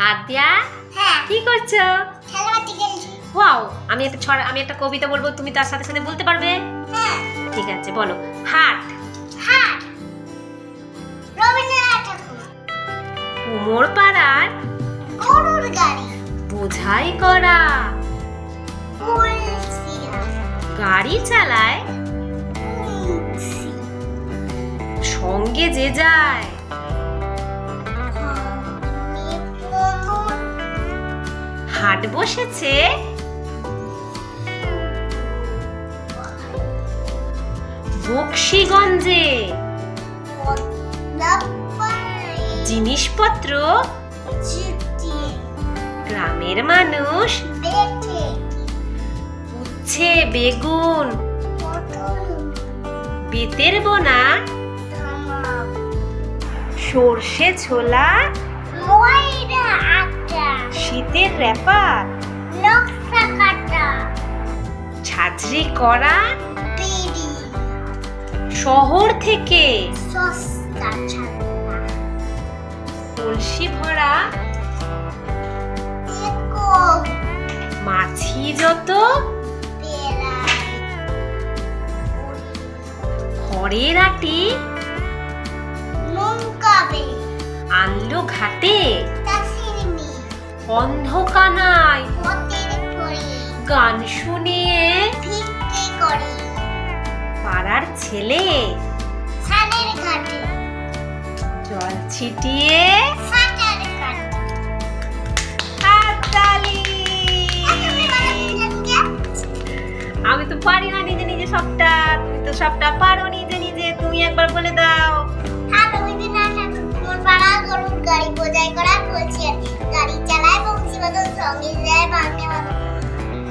আদ্যা হ্যাঁ। কি করছ? খেলাবাটি খেলছি। ওয়াও আমি একটা ছড়া আমি একটা কবিতা বলব তুমি তার সাথে সাথে বলতে পারবে? হ্যাঁ। ঠিক আছে বলো। হাট। হাট। রবীন্দ্রনাথ ঠাকুর। কুমোর পাড়ার গরুর গাড়ি। বোঝাই করা। গাড়ি চালায় সঙ্গে যে যায়। হাট বসেছে। বক্সিগঞ্জে জিনিসপত্র গ্রামের মানুষ উচ্ছে বেগুন বেতের বোনা সর্ষে ছোলা ময়রা শীতের র্যাপার। নকশা কাটা। ঝাঁঝরি করা। বিড়ি। শহর থেকে। সস্তা ছাতা। কলসি ভরা। মাছি যত। খড়ের আটি আনলো ঘাটে। অন্ধকানায়। গান শুনিয়ে পাড়ার ছেলে। জল ছিটিয়ে? আমি তো পারি না নিজে নিজে সবটা। তুমি তো সবটা পারো নিজে নিজে। তুমি একবার বলে দাও। গাড়ি বোঝাই করা বলছে। গাড়ি চালায় বংশীবাদন সঙ্গে যায়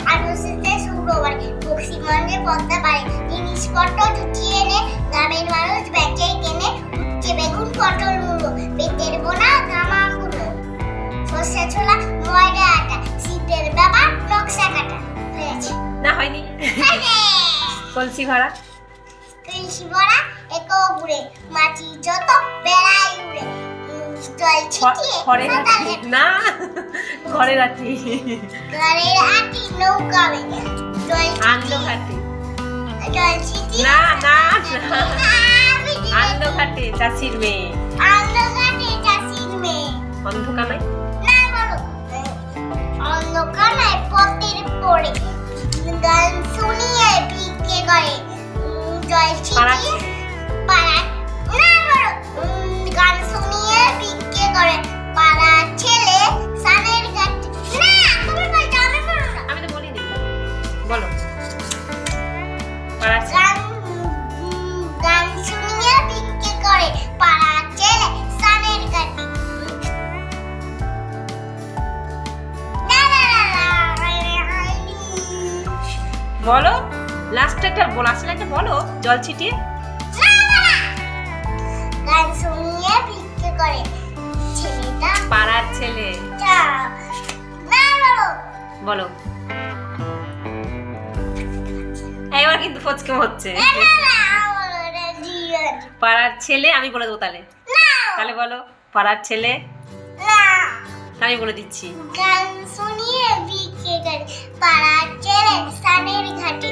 আর বসেছে শুক্রবার। বক্সিগঞ্জে পদ্মা পারে জিনিসপত্র জুটিয়ে এনে গ্রামের মানুষ বেচে কেনে উচ্ছে বেগুন পটল মুলো পেটের বোনা গামা গুলো সর্ষে ছোলা ময়দা আটা শীতের ব্যাপার নকশা কাটা। হয়েছে। না হয়নি। কলসি ভরা। কৃষি ভরা একক উড়ে মাটি যত বেড়াই উড়ে জল ছিটিয়ে সাঁতার কাটে। না ঘরের আটি। ঘরের আটি নৌকা বেগে জল আনলো ছিটিয়ে ঘাটে। জল ছিটিয়ে না না। আনলো ঘাটে চাষির মেয়ে। আনলো ঘাটে চাষির মেয়ে। অন্ধকানায়? না বলো। অন্ধকারায় পথের পড়ে। গান শুনিয়ে ভিক্ষে করে। জল ছিটিয়ে বলো লাস্ট একটা বলা আসলে একটা বলো জল ছিটিয়ে। গান শুনিয়ে ভিক্ষে করে ছেলেটা। পাড়ার ছেলে। না বলো বলো। এবার কিন্তু ফচকে হচ্ছে। পাড়ার ছেলে আমি বলে দেবো তাহলে। তাহলে বলো পাড়ার ছেলে। আমি বলে দিচ্ছি। গান শুনিয়ে ভিক্ষে করে পাড়ার ছেলে সানের ঘাটে।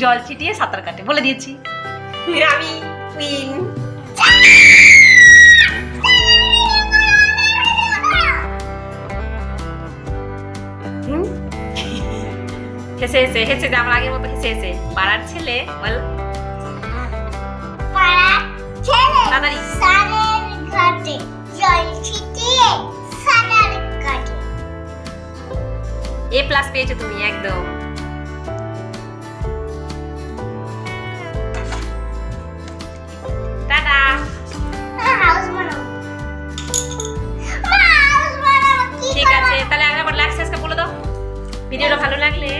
জল ছিটিয়ে সাঁতার কাটে বলে দিয়েছি। আমি কুইন হেসে হেসে হেসে যে আমার আগের মতো হেসে হেসে। পাড়ার ছেলে বল। এ প্লাস পেয়েছ তুমি একদম টাটা ঠিক আছে তাহলে আরেকবার লাগছে সাবস্ক্রাইব বলে দাও। ভিডিওটা ভালো লাগলে।